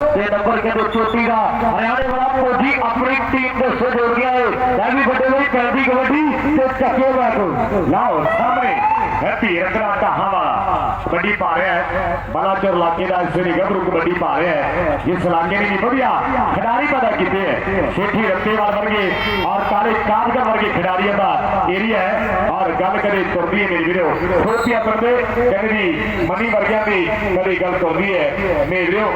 ਤੇ ਨੰਬਰ ਕਹਿੰਦੇ ਚੋਟੀ ਦਾ, ਹਰਿਆਣੇ ਵਾਲਾ ਫੌਜੀ ਆਪਣੀ ਟੀਮ ਦੇ ਸੇ ਜੋੜ ਗਿਆ ਹੈ ਇਹ ਵੀ ਵੱਡੇ ਲਈ ਪੈਂਦੀ ਕਬੱਡੀ ਤੇ ਚੱਕੇ ਬੈਠੋ। ਲਓ ਸਾਹਮਣੇ ਢਾਹਾਂ ਵਾਲਾ। ਕਬੱਡੀ ਪਾ ਰਿਹਾ ਹੈ ਬਲਾਚੌਰ ਇਲਾਕੇ ਦਾ ਸ੍ਰੀ ਗੱਭਰੂ ਕਬੱਡੀ ਪਾ ਰਿਹਾ ਹੈ। ਜਿਸ ਇਲਾਕੇ ਨੇ ਵੀ ਵਧੀਆ ਖਿਡਾਰੀ ਪੈਦਾ ਕੀਤੇ ਹੈ। ਸੇਠੀ ਰੱਤੇਵਾਲ ਵਰਗੇ ਔਰ ਕਾਲੇ ਕਾਦਗਰ ਵਰਗੇ ਖਿਡਾਰੀਆਂ ਦਾ ਏਰੀਆ ਹੈ। ਔਰ ਗੱਲ ਕਦੇ ਤੁਰਦੀ ਹੈ ਮੇਰੀ ਵੀਰੋ। ਥੋੜੀਆਂ ਪਰਦੇ ਕਹਿੰਦੇ ਵੀ ਮਨੀ ਵਰਗਿਆਂ ਦੀ ਕਦੇ ਗੱਲ ਤੁਰਦੀ ਹੈ। ਮੇਰੇ ਵੀਰੋ,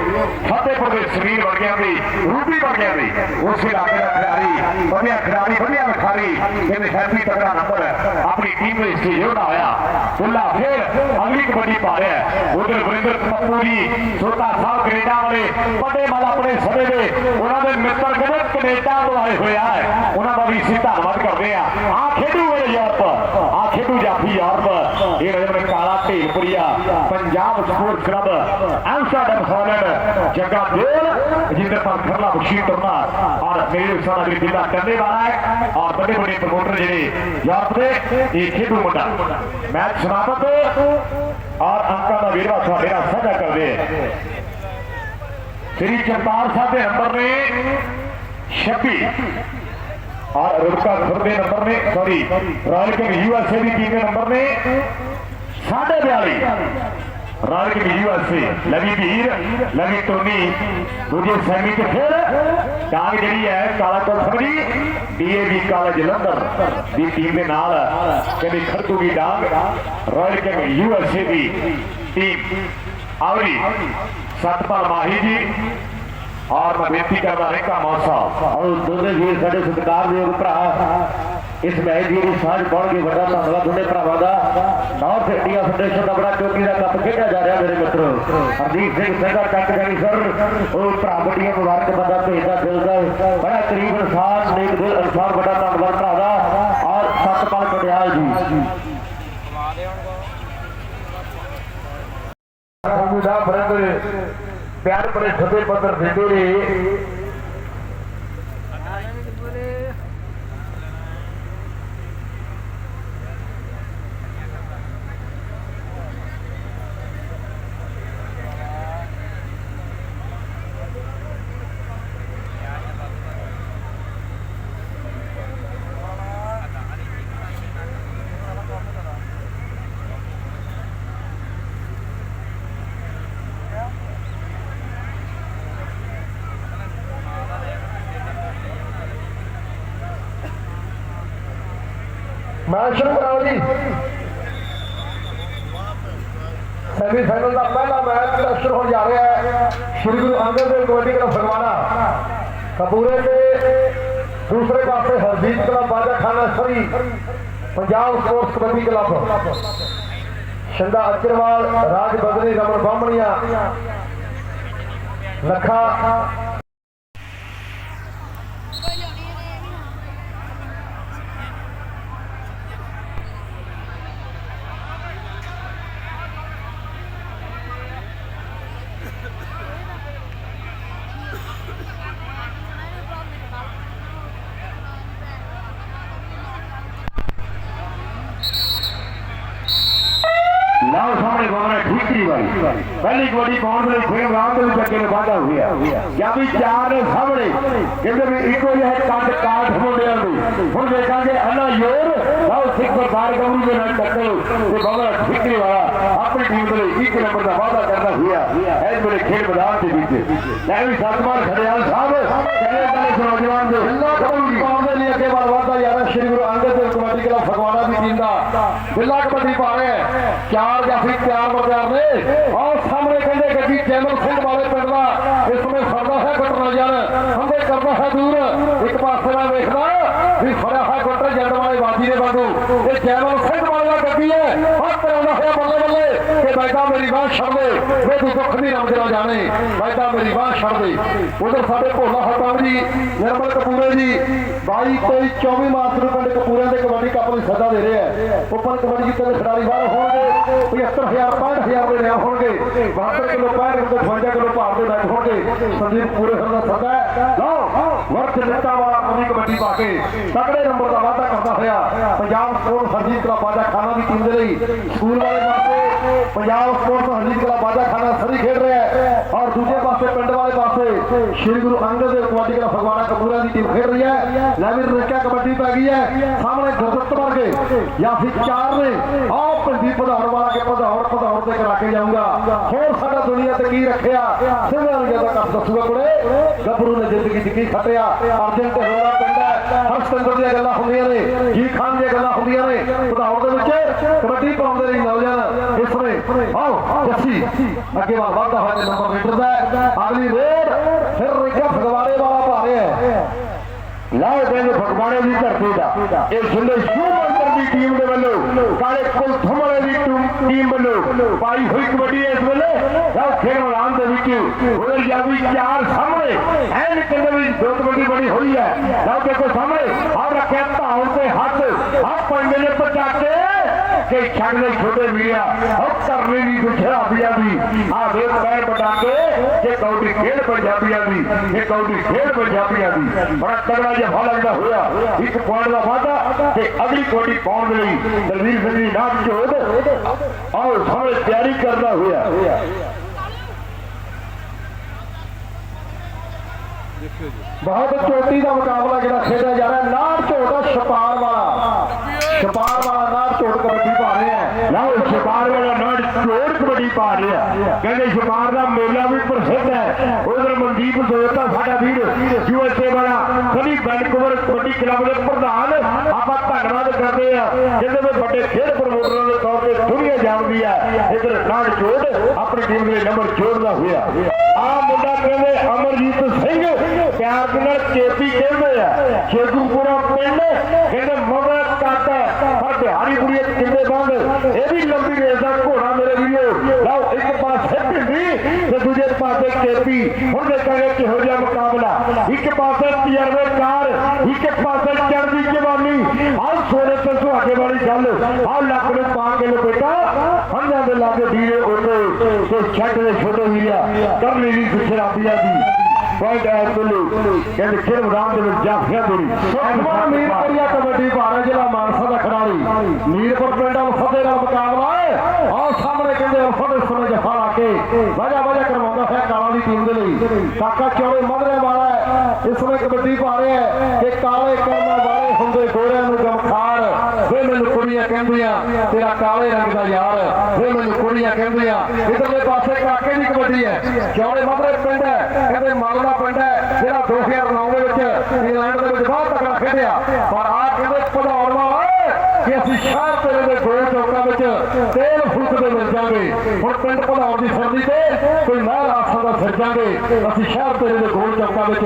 ਫਤਿਹਪੁਰ ਦੇ ਸਰੀਰ ਵਰਗਿਆਂ ਦੀ ਰੂਪੀ ਵਰਗਿਆਂ ਦੀ, ਉਸ ਇਲਾਕੇ ਦਾ ਖਿਡਾਰੀ ਵਧੀਆ ਖਿਡਾਰੀ ਵਧੀਆ ਵਿਖਾਰੀ ਕਹਿੰਦੇ ਹੈਪੀ ਤਕੜਾ ਨੰਬਰ ਆਪਣੀ ਟੀਮ ਦੇ ਇਸ ਜੋੜਾ ਹੋਇਆ ਬੁੱਲਾ ਫਿਰ ਅਗਲੀ ਕਬੱਡੀ ਪਾ ਰਿਹਾ ਉਧਰ ਵਰਿੰਦਰ ਪੱਪੂ ਛੋਟਾ ਸਾਹਿਬ ਕੈਨੇਡਾ ਵਾਲੇ, ਵੱਡੇ ਮਲ ਆਪਣੇ ਸਮੇਂ ਦੇ। ਉਹਨਾਂ ਦੇ ਮਿੱਤਰ ਕਹਿੰਦੇ ਕੈਨੇਡਾ ਤੋਂ ਆਏ ਹੋਇਆ ਹੈ ਉਹਨਾਂ ਦਾ ਵੀ ਅਸੀਂ ਧੰਨਵਾਦ ਕਰਦੇ ਆ ਆ ਖੇਡੂ ਵੇ ਯੂਰਪ। ਆ ਖੇਡੂ ਜਾਫੀ ਯੂਰਪ। ਇਹ Rajan Kala Dhelpuria, Punjab sport club, Amsterdam Holland, Jagga Dal Jinderpal Kharla Bakhshi टोरनार और मेरे उसाना भी जिला करने वाला है और बड़े बड़े प्रमोटर जिले याद ये खेडू मुंडा मैच समाप्त और अंका का वीरवा सा मेरा साझा कर दे श्री चरतार साहब नंबर में छब्बी और रुड़का खुरदे नंबर में सॉरी रॉयल किंग यूएसए की टीम के नंबर में साढ़े बयालीस ਰਾਗ ਮੀਰੀ ਵਾਸਤੇ ਲਵੀ ਧੀਰ ਲਵੀ ਟੋਨੀ, ਦੂਜੇ ਸੈਮੀ ਤੇ ਫਿਰ ਡਾਂਗ ਜਿਹੜੀ ਹੈ ਕਾਲਾ ਕਲਸਮ ਦੀ ਡੀਏਵੀ ਕਾਲਜ ਲੰਦਰ ਦੀ ਟੀਮ ਦੇ ਨਾਲ ਕਹਿੰਦੇ ਖਰਦੂ ਦੀ ਡਾਂਗ, ਰਾਇਲ ਕੈਂਪ ਯੂਐਸਏ ਦੀ ਟੀਮ। ਆਵਰੀ ਸਤਪਾਲ ਮਾਹੀ ਜੀ ਔਰ ਮੈਂ ਬੇਨਤੀ ਕਰਦਾ ਰਹਿਕਾ ਮੌਸਾ ਔਰ ਦੋਨੇ ਵੀਰ ਸਾਡੇ ਸਤਿਕਾਰਯੋਗ ਭਰਾ। ਇਸ ਮੈਚ ਦੀ ਜਿਹੜੀ ਸਾਂਝ ਪਾਉਣ ਵੱਡਾ ਧੰਨਵਾਦ ਦੋਨੇ ਭਰਾਵਾਂ ਦਾ। ਨਾਰਥ ਇੰਡੀਆ ਫੈਡਰੇਸ਼ਨ ਦਾ ਬੜਾ ਚੋਟੀ ਦਾ ਕੱਪ ਖੇਡਿਆ ਜਾ ਰਿਹਾ ਮੇਰੇ ਮਿੱਤਰੋ। ਹਰਦੀਪ ਸਿੰਘ ਸਿੰਘਾ ਚੱਕ ਜਾਨੀ ਸਰ ਉਹ ਭਰਾ ਵੱਡੀਆਂ ਮੁਬਾਰਕ ਬੰਦਾ ਭੇਜਦਾ ਦਿਲ ਦਾ। ਬੜਾ ਕਰੀਬ ਇਨਸਾਨ, ਨੇਕ ਦਿਲ ਇਨਸਾਨ, ਵੱਡਾ ਧੰਨਵਾਦ ਭਰਾ ਦਾ। ਔਰ ਸਤਪਾਲ ਪਟਿਆਲ ਜੀ। ਦਾ ਬਰੰਦਰ, ਪਿਆਰ ਭਰੇ ਫਤਿਹ ਪੱਤਰ ਦਿੰਦੇ ਨੇ। ਮੈਂ ਸ਼ੁਰੂ ਕਰਾਉ ਜੀ। ਸੈਮੀ ਫਾਈਨਲ ਦਾ ਪਹਿਲਾ ਮੈਚ ਸ਼ੁਰੂ ਹੋਣ ਜਾ ਰਿਹਾ ਹੈ। ਸ਼੍ਰੀ ਗੁਰੂ ਅੰਗਦ ਦੇਵ ਕਬੱਡੀ ਕਲੱਬ ਫਰਮਾਣਾ ਕਪੂਰੇ ਤੇ ਦੂਸਰੇ ਪਾਸੇ ਹਰਜੀਤ ਕਲੱਬ, ਬਾਜਾ ਖਾਨਾ Surrey, Punjab sports kabaddi club. ਸ਼ੰਦਾ ਅਚਰਵਾਲ ਰਾਜ ਬਦਨੀ ਰਮਨ ਬਾਹਮਣੀਆਂ, ਲੱਖਾ ਲਓ ਸਾਹਮਣੇ ਗੋਮਰਾ ਠੀਕਰੀ ਵਾਲੀ ਪਹਿਲੀ ਕਬੱਡੀ ਪਾਉਣ ਦੇ ਫੇਰ ਰਾਮ ਦੇ ਚੱਕੇ ਨੂੰ ਵਾਧਾ ਹੋਇਆ ਜਾਂ ਵੀ ਚਾਰ ਨੇ ਸਾਹਮਣੇ ਕਹਿੰਦੇ ਵੀ ਇੱਕੋ ਜਿਹਾ ਕੱਦ ਕਾਠ ਮੁੰਡਿਆਂ ਦੀ ਹੁਣ ਦੇਖਾਂਗੇ ਅਨਾ ਯੋਰ ਲਓ ਸਿੱਖ ਸਰਕਾਰ ਗਮਰੂ ਦੇ ਨਾਲ ਟੱਕਰ ਤੇ ਗੋਮਰਾ ਠੀਕਰੀ ਵਾਲਾ ਆਪਣੀ ਟੀਮ ਦੇ ਲਈ ਇੱਕ ਨੰਬਰ ਦਾ ਵਾਅਦਾ ਕਰਦਾ ਹੋਇਆ। ਇਸ ਵੇਲੇ ਖੇਡ ਮੈਦਾਨ ਦੇ ਵਿੱਚ। ਲੈ ਵੀ ਸਤਮਾਨ ਖੜਿਆਲ ਸਾਹਿਬ, ਕਹਿੰਦੇ ਕਹਿੰਦੇ ਨੌਜਵਾਨ ਦੇ ਬਿੱਲਾ ਕਬੱਡੀ ਪਾਉਣ ਦੇ ਲਈ ਅੱਗੇ ਵੱਲ ਵਧਦਾ ਜਾ ਰਿਹਾ ਸ਼੍ਰੀ ਗੁਰੂ ਅੰਗਦ ਦੇਵ ਕਬੱਡੀ ਕਲੱਬ ਫਗਵਾੜਾ ਦੀ ਟੀਮ ਕਬੱਡੀ ਪਾ ਰਿਹਾ ਹੈ। ਚਾਰ ਜਾਫੀ ਚਾਰ ਮਰਦਾਰ ਨੇ। ਆਹ ਸਾਹਮਣੇ ਕਹਿੰਦੇ ਗੱਡੀ ਜੈਮਲ ਸਿੰਘ ਵਾਲੇ ਪਿੰਡ ਦਾ ਇਸ ਸਮੇਂ ਫੜਦਾ ਹੈ ਗੁੱਟ ਨਜ਼ਰ ਹੰਦੇ ਕਰਦਾ ਹੈ ਦੂਰ। ਇੱਕ ਪਾਸੇ ਨਾਲ ਵੇਖਦਾ ਵੀ ਫੜਿਆ ਹੈ ਗੁੱਟ ਜੰਡ ਵਾਲੇ ਵਾਦੀ ਦੇ ਵਾਂਗੂ। ਇਹ ਜੈਮਲ ਸਿੰਘ ਵਾਲੇ ਦਾ ਗੱਡੀ ਹੈ ਹੱਥ ਕਰਾਉਂਦਾ ਹੋਇਆ ਬੱਲੇ ਬੱਲੇ ਮੇਰੀ ਬਾਹ ਛੱਡ ਦੇ। ਵੇ ਤੂੰ ਦੁੱਖ ਨਹੀਂ ਰੰਗ ਨਾ ਜਾਣੇ। ਬੈਠਾ ਮੇਰੀ ਬਾਹ ਛੱਡ ਦੇ। ਉਧਰ ਸਾਡੇ ਭੋਲਾ ਹਤਾਮ ਜੀ, ਨਿਰਮਲ ਕਪੂਰੇ ਜੀ 22 23 24 ਮਾਰਚ ਨੂੰ ਪਿੰਡ ਕਪੂਰਿਆਂ ਦੇ ਕਬੱਡੀ ਕੱਪ ਨੂੰ ਸੱਦਾ ਦੇ ਰਹੇ ਆ। ਉੱਪਰ ਕਬੱਡੀ ਜਿੱਤੇ ਦੇ ਖਿਡਾਰੀ ਬਾਹਰ ਹੋਣਗੇ। 75000 65000 ਦੇ ਨਿਆਂ ਹੋਣਗੇ। 72 ਕਿਲੋ ਪੈਰ 58 ਕਿਲੋ ਭਾਰ ਦੇ ਮੈਚ ਹੋਣਗੇ। ਸੰਦੀਪ ਪੂਰੇ ਹੋਣ ਦਾ ਸੱਦਾ ਲਓ ਵਰਤ ਦਿੱਤਾ ਵਾਲਾ ਕਬੱਡੀ ਕਬੱਡੀ ਪਾ ਕੇ। ਤਕੜੇ ਨੰਬਰ ਦਾ ਵਾਅਦਾ ਕਰਦਾ ਹੋਇਆ। ਪੰਜਾਬ ਸਪੋਰਟ ਹਰਜੀਤ ਕਲਾ ਬਾਜਾ ਖਾਨਾ ਦੀ ਟੀਮ ਦੇ ਲਈ। ਸਕੂਲ ਵਾਲੇ ਪਾਸੇ ਪੰਜਾਬ ਸਪੋਰਟ ਹਰਜੀਤ ਕਲਾ ਬਾਜਾ ਖਾਨਾ ਸਰੀ ਖੇਡ ਰਿਹਾ ਹੈ। ਔਰ ਦੂਜੇ ਪਾਸੇ, ਪਿੰਡ ਵਾਲੇ ਪਾਸੇ ਸ਼੍ਰੀ ਗੁਰੂ ਅੰਗਦ ਦੇਵ ਕਬੱਡੀ ਕਲੱਬ ਫਗਵਾੜਾ ਕਪੂਰਾ ਦੀ ਟੀਮ ਖੇਡ ਰਹੀ ਹੈ। ਲੈ ਵੀ ਰੇਕਾ ਕਬੱਡੀ ਪੈ ਗਈ ਹੈ। ਸਾਹਮਣੇ ਗੁਰਦੱਤ ਵਰਗੇ ਜਾਂ ਫਿਰ ਚਾਰ ਨੇ। ਆਹ ਪਿੰਡੀ ਪਧਾਉਣ ਵਾਲਾ ਕੇ ਪਧਾਉਣ ਪਧਾਉਣ ਤੇ ਕਰਾ ਕੇ ਜਾਊਗਾ। ਹੋਰ ਸਾਡਾ ਦੁਨੀਆ ਤੇ ਕੀ ਰੱਖਿਆ? ਸਿੰਘਾਂ ਨੂੰ ਜਦੋਂ ਕੱਪ ਦੱਸੂਗਾ ਕੁੜੇ। ਗੱਭਰੂ ਨੇ ਜ਼ਿੰਦਗੀ 'ਚ ਕੀ ਖੱਟਿਆ? ਅਰਜਨ ਤੇ ਹੋਣਾ ਪਿੰਡ ਹਰਸਤੰਦਰ ਦੀਆਂ ਗੱਲਾਂ ਹੁੰਦੀਆਂ ਨੇ। ਜੀ ਖਾਨ ਦੀਆਂ ਗੱਲਾਂ ਹੁੰਦੀਆਂ ਨੇ। ਪਧਾਉਣ ਦੇ ਵਿੱਚ ਕਬੱਡੀ ਪਾਉਂਦੇ ਨੇ ਨੌਜਵਾਨ ਇਸ ਵੇਲੇ ਆਓ ਜੱਸੀ ਅੱਗੇ ਵੱਲ ਵਧਦਾ ਹੋਇਆ ਤੇ ਨੰਬਰ ਮੀਟਰ ਦਾ। ਅਗਲੀ ਰੇਡ ਫਿਰ ਰੇਖਾ ਫਗਵਾੜੇ ਵਾਲਾ ਪਾ ਰਿਹਾ ਹੈ। ਲਾਓ ਕਹਿੰਦੇ ਫਗਵਾੜੇ ਦੀ ਧਰਤੀ ਦਾ। ਇਹ ਸੁੰਦਰ ਸ਼ੂਮੰਤਰ ਦੀ ਟੀਮ ਦੇ ਵੱਲੋਂ ਕਾਲੇ ਕੁਲਥਮ ਵਾਲੇ ਦੀ ਟੀਮ ਵੱਲੋਂ ਪਾਈ ਹੋਈ ਕਬੱਡੀ ਇਸ ਵੇਲੇ। ਲਾਓ ਖੇਡ ਮੈਦਾਨ ਦੇ ਵਿੱਚ ਉਧਰ ਜਾਵੀ ਚਾਰ ਸਾਹਮਣੇ। ਐਨ ਕਹਿੰਦੇ ਵੀ ਦੋ ਕਬੱਡੀ ਬਣੀ ਹੋਈ ਹੈ। ਲਾਓ ਦੇਖੋ ਸਾਹਮਣੇ। ਆ ਰੱਖਿਆ ਧਾਉ ਤੇ ਹੱਥ। ਹੱਥ ਪੰਜੇ ਨੇ ਪਚਾਕੇ ਕਿ ਛੱਡ ਦੇ ਛੋਟੇ ਵੀਰਿਆ ਉਹ ਕਰਨੀ ਨਹੀਂ ਦੁਖਿਆ ਪਿਆ ਵੀ ਆ ਵੇ ਪੈਰ ਪਟਾਕੇ ਜੇ ਕੌਡੀ ਖੇਡ ਪੰਜਾਬੀਆਂ ਦੀ ਇਹ ਕੌਡੀ ਖੇਡ ਪੰਜਾਬੀਆਂ ਦੀ ਬੜਾ ਤਗੜਾ ਜਿਹਾ ਫਲ ਲੱਗਦਾ ਹੋਇਆ। ਇੱਕ ਪੁਆਇੰਟ ਦਾ ਵਾਧਾ ਤੇ ਅਗਲੀ ਕੌਡੀ ਪਾਉਣ ਦੇ ਲਈ ਦਲਵੀਰ ਸਿੰਘ ਦੀ ਨਾਮ ਜੋਦ ਆਓ ਸਾਹਮਣੇ ਤਿਆਰੀ ਕਰਦਾ ਹੋਇਆ। ਬਹੁਤ ਚੋਟੀ ਦਾ ਮੁਕਾਬਲਾ ਜਿਹੜਾ ਖੇਡਿਆ ਜਾ ਰਿਹਾ, ਨਾੜ ਝੋਟਾ ਛਪਾਰ ਵਾਲਾ ਛਪਾਰ ਵਾਲਾ ਨਾੜ ਝੋਟ ਕਬੱਡੀ ਪਾ ਰਿਹਾ ਹੈ ਲਓ ਸ਼ਿਕਾਰ ਵਾਲਾ ਨਾੜ ਚੋੜ ਕਬੱਡੀ ਪਾ ਰਿਹਾ। ਕਹਿੰਦੇ ਸ਼ਿਕਾਰ ਦਾ ਮੇਲਾ ਵੀ ਪ੍ਰਸਿੱਧ ਹੈ। ਉਧਰ ਮਨਦੀਪ ਦੋਤਾ ਸਾਡਾ ਵੀਰ ਯੂਐਸਏ ਵਾਲਾ, ਸਨੀ ਵੈਨਕੂਵਰ ਕਬੱਡੀ ਕਲੱਬ ਦੇ ਪ੍ਰਧਾਨ। ਆਪਾਂ ਧੰਨਵਾਦ ਕਰਦੇ ਆ ਜਿਹਦੇ ਵਿੱਚ ਵੱਡੇ ਖੇਡ ਪ੍ਰਮੋਟਰਾਂ ਦੇ ਤੌਰ ਤੇ ਦੁਨੀਆ ਜਾਣਦੀ ਆ ਇਧਰ ਨਾੜ ਚੋੜ ਆਪਣੀ ਟੀਮ ਦੇ ਨੰਬਰ ਜੋੜਦਾ ਹੋਇਆ। ਆ ਮੁੰਡਾ ਕਹਿੰਦੇ ਅਮਰਜੀਤ ਸਿੰਘ, ਪਿਆਰ ਦੇ ਨਾਲ ਕੇਪੀ ਕਹਿੰਦੇ ਆ। ਸ਼ੇਖੂਪੁਰਾ ਪਿੰਡ, ਕਹਿੰਦੇ ਮਗਰ ਕੱਟ ਪਰ ਕਿੰਨੇ ਬੰਦ ਇਹ ਵੀ ਲੰਬੀ ਰੇਸ ਦਾ ਘੋੜਾ ਮੇਰੇ ਵੀਰੋ। ਲਓ, ਇੱਕ ਪਾਸੇ ਭਿੰਡੀ ਤੇ ਦੂਜੇ ਪਾਸੇ ਕੇਪੀ। ਹੁਣ ਦੇਖਾਂਗੇ ਕਿਹੋ ਜਿਹਾ ਮੁਕਾਬਲਾ। ਇੱਕ ਪਾਸੇ ਤਜਰਬੇਕਾਰ ਇੱਕ ਪਾਸੇ ਚੜ੍ਹਦੀ ਜਵਾਨੀ। ਆਹ ਸੋਨੇ ਤੇ ਸੁਹਾਗੇ ਵਾਲੀ ਗੱਲ। ਆਹ ਲੱਕ ਨੂੰ ਪਾ ਕੇ ਲਪੇਟਾ ਹੰਝਾਂ ਦੇ ਲਾਗੇ ਵੀਰੇ ਉਹਦੇ ਤੇ ਛੱਡ ਦੇ ਛੋਟੇ ਵੀਰਿਆ। ਕਰ ਲਈ ਸ਼ਰਾਬੀਆਂ ਦੀ। ਪੁਆਇੰਟ ਹੈ ਤੁਲੂ ਕਹਿੰਦੇ ਖੇਡ ਮੈਦਾਨ ਦੇ ਵਿੱਚ ਜਾਫੀਆਂ ਦੋਰੀ ਸੁਖਮਾ ਮੀਰਪੁਰੀਆ ਕਬੱਡੀ ਪਾ ਜ਼ਿਲ੍ਹਾ ਮਾਨਸਾ ਦਾ ਖਿਡਾਰੀ। ਮੀਰਪੁਰ ਪਿੰਡ ਅਲਫਤੇ ਨਾਲ ਮੁਕਾਬਲਾ ਹੈ। ਆਹ ਸਾਹਮਣੇ ਕਹਿੰਦੇ ਅਲਫਤ ਇਸ ਜਫਾ ਲਾ ਕੇ ਵਜਾ ਵਜਾ ਕਰਵਾਉਂਦਾ ਹੈ ਕਾਲਾ ਦੀ ਟੀਮ ਦੇ ਲਈ। ਕਾਕਾ ਚੌੜੇ ਮਧਰੇ ਵਾਲਾ ਇਸ ਸਮੇਂ ਕਬੱਡੀ ਪਾ ਰਿਹਾ ਹੈ ਕਿ ਕਾਲੇ ਕਰਮਾਂ ਵਾਲੇ ਹੁੰਦੇ ਗੋਰਿਆਂ ਨੂੰ ਗਮਖਾਰ। ਵੇ ਮੈਨੂੰ ਕੁੜੀਆਂ ਕਹਿੰਦੀਆਂ, ਤੇਰਾ ਕਾਲੇ ਰੰਗ ਦਾ ਯਾਰ। ਵੇ ਮੈਨੂੰ ਕੁੜੀਆਂ ਕਹਿੰਦੀਆਂ ਇਧਰਲੇ ਪਾਸੇ ਕਾਕੇ ਦੀ ਕਬੱਡੀ ਹੈ। ਚੌੜੇ ਮਧਰੇ ਪਿੰਡ ਹੈ। ਕਹਿੰਦੇ ਮਾਲੜਾ ਪਿੰਡ ਹੈ, ਜਿਹੜਾ 2009 ਦੇ ਵਿੱਚ ਇੰਗਲੈਂਡ ਦੇ ਵਿੱਚ ਬਹੁਤ ਤਕੜਾ ਖੇਡਿਆ। ਪਰ ਆ ਕਹਿੰਦੇ ਪਧਾਉਣ ਵਾਲਾ ਕਿ ਅਸੀਂ ਸ਼ਹਿਰ ਤੇਰੇ ਦੇ ਗੋਲ ਚੌਕਾਂ ਵਿੱਚ ਤੇਲ ਫੁੱਕਦੇ ਮਿਲ ਜਾਗੇ ਹੁਣ ਪਿੰਡ ਪਧਾਉਣ ਦੀ ਸਰਦੀ ਤੇ ਕੋਈ ਮਹਿਲ ਆਸਾਂ ਦਾ ਫਿਰ ਜਾਗੇ ਅਸੀਂ ਸ਼ਹਿਰ ਤੇਰੇ ਦੇ ਗੋਲ ਚੌਕਾਂ ਵਿੱਚ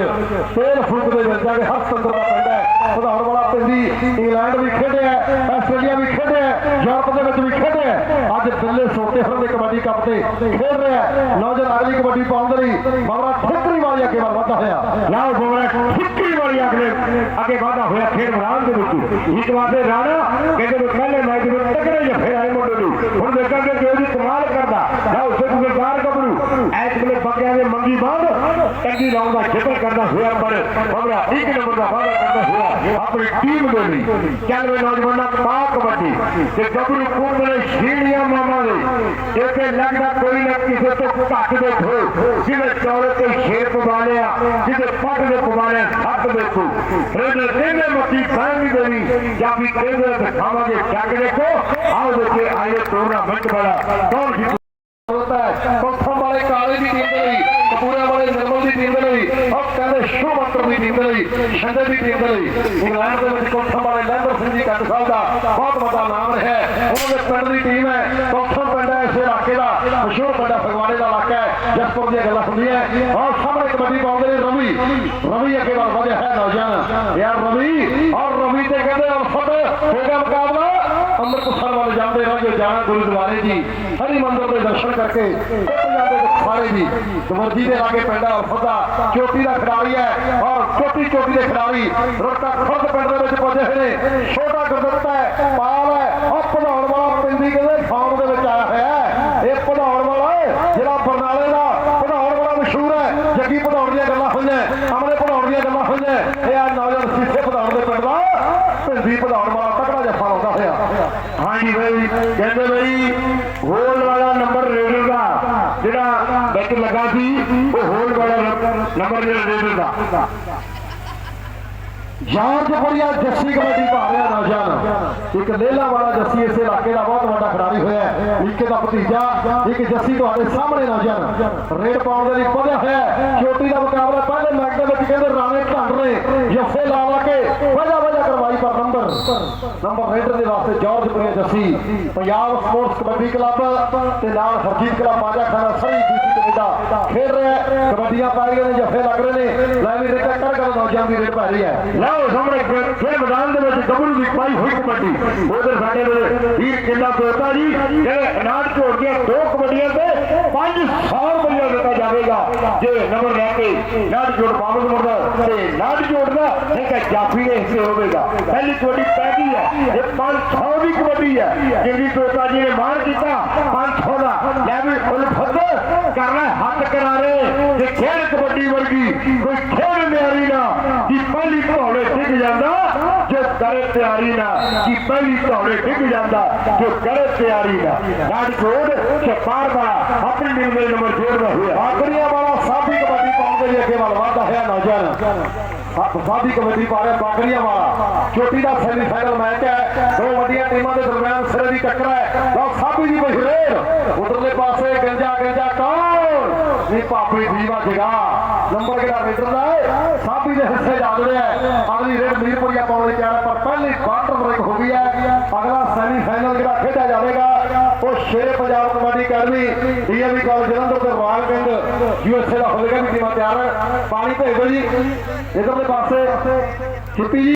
ਤੇਲ ਫੁੱਕਦੇ ਮਿਲ ਜਾਗੇ ਹਰ ਸੰਦਰ ਦਾ ਪਿੰਡ ਹੈ। ਪਧਾਉਣ ਵਾਲਾ ਪਿੰਡੀ ਇੰਗਲੈਂਡ ਵੀ ਖੇਡਿਆ, ਆਸਟ੍ਰੇਲੀਆ ਵੀ ਖੇਡਿਆ, ਯੂਰਪ ਦੇ ਵਿੱਚ ਅੱਜ ਸੋਤੇ ਹਰਨ ਦੇ ਕਬੱਡੀ ਕੱਪ ਤੇ। ਖੇਡ ਰਿਹਾ ਹੈ। ਨੌਜਵਾਨ ਅਗਲੀ ਕਬੱਡੀ ਪਾਉਣ ਦੇ ਲਈ ਮਾਮਲਾ ਠਿਕਰੀ ਵਾਲੀ ਅੱਗੇ ਵੱਲ ਵਧਦਾ ਹੋਇਆ। ਲਾਓ ਬੋਲਾ ਠਿੱਕੀ ਵਾਲੀ ਅਗਲੇ ਅੱਗੇ ਵਾਧਾ ਹੋਇਆ ਖੇਡ ਮੈਦਾਨ ਦੇ ਵਿੱਚ। ਇੱਕ ਵਾਰ ਰਾਣਾ ਕਹਿੰਦੇ ਵੀ ਪਹਿਲੇ ਮੈਚ ਵਿੱਚ ਤਕੜੇ ਜਫੇ ਆਏ ਮੁੰਡੇ ਨੂੰ। ਹੁਣ ਦੇਖਾਂਗੇ ਕਿ ਉਹਦੀ ਕਮਾਲ ਕਰਦਾ। ਲਾਓ ਸਿੱਖ ਵਿਕਾਰ ਵੇਲੇ ਬੱਗਿਆਂ ਦੇ ਮੰਗੀ ਬਾਂਧ ਟੰਗੀ ਲਾਉਣ ਦਾ ਜ਼ਿਕਰ ਕਰਦਾ ਹੋਇਆ ਪਰ ਬਬੜਾ ਇੱਕ ਨੰਬਰ ਦਾ ਵਾਅਦਾ ਕਰਦਾ ਹੋਇਆ ਆਪਣੀ ਟੀਮ ਦੇ ਲਈ। ਚੱਲ ਵੇ ਨੌਜਵਾਨਾਂ ਪਾ ਕਬੱਡੀ ਤੇ ਗੱਭਰੂ ਕੋਲ ਸ਼ੀਲੀਆਂ ਮਾਮਾ ਦੇ ਇੱਥੇ ਲੱਗਦਾ ਕੋਈ ਨਾ ਕਿਸੇ ਤੋਂ ਘੱਟ ਦੇਖੋ ਜਿਹਨੇ ਚੌੜੇ ਤੇ ਸ਼ੇਰ ਪਵਾ ਜਿਹਦੇ ਪੱਟ ਦੇ ਪਵਾ ਲਿਆ ਦੇਖੋ ਰੇਡੇ ਕਹਿੰਦੇ ਮੱਤੀ ਖਾਣੀ ਦੇਣੀ, ਜਾਂ ਵੀ ਕਹਿੰਦੇ ਦਿਖਾਵਾਂਗੇ ਚੱਕ ਦੇਖੋ ਆਓ ਦੇਖੇ ਆਏ ਟੂਰਨਾਮੈਂਟ ਵਾਲਾ ਕੌਣ ਜਿੱਤੂ ਹੋਤਾ ਹੈ ਪੱਥਮ ਵਾਲੇ ਕਾਲੇ ਦੀ ਟੀਮ ਦੇ ਲਈ ਕਪੂਰਾ ਵਾਲੇ ਨਿਰਮਲ ਦੀ ਟੀਮ ਦੇ ਲਈ ਉਹ ਕਹਿੰਦੇ ਸ਼ੋਮੰਤਰ ਦੀ ਟੀਮ ਦੇ ਲਈ ਸ਼ੰਦੇ ਦੀ ਟੀਮ ਦੇ ਲਈ ਇੰਗਲੈਂਡ ਦੇ ਵਿੱਚ ਪੱਥਮ ਵਾਲੇ ਲੈਂਬਰ ਸਿੰਘ ਜੀ ਕੰਡ ਸਾਹਿਬ ਦਾ ਬਹੁਤ ਵੱਡਾ ਨਾਮ ਰਿਹਾ ਹੈ ਉਹਨਾਂ ਦੇ ਪਿੰਡ ਦੀ ਟੀਮ ਹੈ ਪੱਥਮ ਪਿੰਡ ਹੈ ਇਸ ਇਲਾਕੇ ਦਾ ਮਸ਼ਹੂਰ ਪਿੰਡ ਹੈ ਫਗਵਾੜੇ ਦਾ ਇਲਾਕਾ ਹੈ ਜਸਪੁਰ ਦੀਆਂ ਗੱਲਾਂ ਹੁੰਦੀਆਂ ਔਰ ਸਾਹਮਣੇ ਕਬੱਡੀ ਪਾਉਂਦੇ ਨੇ ਰਵੀ ਰਵੀ ਅੱਗੇ ਵੱਲ ਵਧਿਆ ਹੈ ਨੌਜਵਾਨ ਯਾਰ ਰਵੀ ਔਰ ਰਵੀ ਤੇ ਕਹਿੰਦੇ ਅਲਫਤ ਹੋ ਗਿਆ ਮੁਕਾਬਲਾ ਅੰਮ੍ਰਿਤਸਰ ਵੱਲ ਜਾਂਦੇ ਰਹੋ ਜਾਣਾ ਗੁਰਦੁਆਰੇ ਜੀ ਹਰੀ ਮੰਦਰ ਦੇ ਦਰਸ਼ਨ ਕਰਕੇ ਟੁੱਟ ਦੇ ਲਾਗੇ ਪਿੰਡ ਅਲਫਤਾ ਚੋਟੀ ਦਾ ਖਿਡਾਰੀ ਹੈ ਔਰ ਚੋਟੀ ਚੋਟੀ ਦੇ ਖਿਡਾਰੀ ਰੁੜਕਾ ਖੁਰਦ ਪਿੰਡ ਦੇ ਵਿੱਚ ਪਹੁੰਚੇ ਹੋਏ ਨੇ। ਛੋਟਾ ਗੁਰਦੱਤਾ ਹੈ ਉਹ ਪਧਾਉਣ ਵਾਲਾ ਪਿੰਡੀ ਕਹਿੰਦੇ ਫਾਰਮ ਦੇ ਵਿੱਚ ਆਇਆ ਹੋਇਆ ਹੈ ਇਹ ਪਧਾਉਣ ਵਾਲਾ ਹੈ, ਜਿਹੜਾ ਬਰਨਾਲੇ ਦਾ ਪਧਾਉਣ ਵਾਲਾ ਮਸ਼ਹੂਰ ਹੈ ਜੱਗੀ ਪਧਾਉਣ ਦੀਆਂ ਗੱਲਾਂ ਹੋਈਆਂ ਅਮਰੇ ਪਧਾਉਣ ਦੀਆਂ ਗੱਲਾਂ ਹੋਈਆਂ ਇਹ ਆ ਨੌਜਵਾਨ ਸੀਸੇ ਪਧਾਉਣ ਦੇ ਪਿੰਡ ਦਾ ਭਿੰਦੀ ਪਧਾਉਣ ਵਾਲਾ ਤਕੜਾ ਜੱਫਾ ਲਾਉਂਦਾ ਹੋਇਆ ਹਾਂਜੀ ਬਈ ਕਹਿੰਦੇ ਬਈ ਹੋਲ ਵਾਲਾ ਨੰਬਰ ਰੇਡਰ ਦਾ ਜਿਹੜਾ ਵਿੱਚ ਲੱਗਾ ਸੀ ਉਹ ਹੋਲ ਨੰਬਰ ਜਿਹੜਾ ਦੇ। ਦਿੰਦਾ ਜਾਰਜਪੁਰੀਆ ਜੱਸੀ ਕਬੱਡੀ ਪਾ ਨੌਜਵਾਨ ਇੱਕ ਲੇਲਾ ਵਾਲਾ ਜੱਸੀ ਇਸ ਇਲਾਕੇ ਦਾ ਬਹੁਤ ਵੱਡਾ ਖਿਡਾਰੀ ਹੋਇਆ ਹੈ। ਦਾ ਭਤੀਜਾ, ਇੱਕ ਜੱਸੀ ਤੁਹਾਡੇ ਸਾਹਮਣੇ ਨੌਜਵਾਨ ਰੇਡ ਪਾਉਣ ਦੇ ਲਈ ਵਧਿਆ ਹੋਇਆ ਚੋਟੀ ਦਾ ਮੁਕਾਬਲਾ ਪਹਿਲੇ ਮੈਚ ਦੇ ਵਿੱਚ ਕਹਿੰਦੇ ਰਾਣੇ ਢੰਡ ਨੇ। ਜੱਫੇ ਲਾ ਲਾ ਕੇ ਵਜਾ ਵਜਾ ਕਰਵਾ ਪਰ ਨੰਬਰ ਨੰਬਰ ਰੇਡਰ ਦੇ ਵਾਸਤੇ ਜਾਰਜਪੁਰੀਆ ਜੱਸੀ ਪੰਜਾਬ ਸਪੋਰਟਸ ਕਬੱਡੀ ਕਲੱਬ ਤੇ ਨਾਲ ਹਰਜੀਤ ਕਲੱਬ ਬਾਜਾ ਖਾਨਾ ਸਰੀ ਡੀਸੀ ਕੈਨੇਡਾ। ਖੇਡ ਰਿਹਾ ਕਬੱਡੀਆਂ ਪਾ ਰਹੀਆਂ ਨੇ, ਜੱਫੇ ਲੱਗ ਰਹੇ ਨੇ। ਲੈ ਵੀ ਰੇਡ ਕਰ ਕਰ ਨੌਜਵਾਨ ਦੀ ਰੇਡ ਪੈ ਰਹੀ ਹੈ। ਲਓ, ਸਾਹਮਣੇ ਖੇਡ ਮੈਦਾਨ ਦੇ ਵਿੱਚ ਗੱਭਰੂ ਦੀ ਪਾਈ ਹੋਈ ਕਬੱਡੀ। ਉਧਰ ਸਾਡੇ ਵੀਰ ਕਿੰਨਾ ਤੋਤਾ ਜੀ, ਜਿਹੜੇ ਅਨਾਜ ਝੋੜ ਦੀਆਂ ਦੋ ਕਬੱਡੀਆਂ ਤੇ 500 ਰੁਪਏ ਦਿੱਤਾ ਜਾਵੇਗਾ। ਜੇ ਨੰਬਰ ਲੈ ਕੇ ਨਾੜ ਜੋੜ ਵਾਪਸ ਮੁੜਦਾ ਤੇ ਨਾੜ ਜੋੜਦਾ ਨਹੀਂ ਜਾਫੀ ਦੇ ਹਿੱਸੇ ਹੋਵੇਗਾ। ਪਹਿਲੀ ਕਬੱਡੀ ਪੈ ਗਈ ਹੈ। ਇਹ 500 ਦੀ ਕਬੱਡੀ ਹੈ। ਜਿੰਦੀ ਤੋਤਾ ਜੀ ਨੇ ਮਾਰ ਕੀਤਾ 500 ਦਾ। ਲੈ ਵੀ ਉਲਫਤ ਕਰਨਾ ਹੱਥ ਕਰਾਰੇ ਜੇ ਖੇਡ ਕਬੱਡੀ ਵਰਗੀ ਕੋਈ ਖੇਡ ਨਿਆਰੀ ਨਾ ਕਿ ਪਹਿਲੀ ਘੋੜੇ ਡਿੱਗ ਜਾਂਦਾ ਜੋ ਕਰੇ ਤਿਆਰੀ ਨਾ, ਕਿ ਪਹਿਲੀ ਘੋੜੇ ਡਿੱਗ ਜਾਂਦਾ ਜੋ ਕਰੇ ਤਿਆਰੀ ਨਾ। ਨਾੜ ਜੋੜ ਚਪਾਰ ਦਾ ਆਪਣੀ ਟੀਮ ਦੇ ਨੰਬਰ ਜੋੜਦਾ ਹੋਇਆ। ਬਾਕਰੀਆਂ ਵਾਲਾ ਸਾਡੀ ਕਬੱਡੀ ਪਾਉਣ ਦੇ ਲਈ ਅੱਗੇ ਵੱਲ ਵਧਦਾ ਹੋਇਆ ਨੌਜਵਾਨ। ਹੱਥ ਸਾਡੀ ਕਬੱਡੀ ਪਾ ਵਾਲਾ। ਚੋਟੀ ਦਾ ਸੈਮੀਫਾਈਨਲ ਮੈਚ ਹੈ। ਦੋ ਵੱਡੀਆਂ ਟੀਮਾਂ ਦੇ ਦਰਮਿਆਨ ਸਿਰੇ ਦੀ ਟੱਕਰ ਹੈ। ਲਓ, ਸਾਬੀ ਦੀ ਮਸ਼ਹੂਰ ਉਧਰਲੇ ਪਾਸੇ ਗੰਜਾ ਗੰਜਾ, ਕੌਣ? ਇਹ ਪਾਪੀ ਦੀਵਾ ਜਗਾ। ਨੰਬਰ ਕਿਹੜਾ ਰੇਡਰ ਦਾ ਸਾਬੀ ਦੇ ਹਿੱਸੇ ਜਾ ਰਿਹਾ ਹੈ। ਅਗਲੀ ਰੇਡ ਮੀਰਪੁਰੀਆ ਪਾਉਣ ਲਈ ਤਿਆਰ ਪਰ ਪਹਿਲੀ ਕੁਆਟਰ ਬ੍ਰੇਕ ਹੋ ਗਈ ਹੈ। ਅਗਲਾ ਸੈਮੀਫਾਈਨਲ ਜਿਹੜਾ ਖੇਡਿਆ ਜਾਵੇਗਾ, ਉਹ Sher Punjab kabaddi academy, DAV college Jalandhar ਤੇ ਰਵਾਲ ਯੂਐਸਏ ਦਾ ਹੋਵੇਗਾ ਵੀ ਟੀਮਾਂ ਤਿਆਰ ਪਾਣੀ ਭੇਜੋ ਜੀ। ਇਧਰਲੇ ਪਾਸੇ। ਛਿੱਪੀ ਜੀ।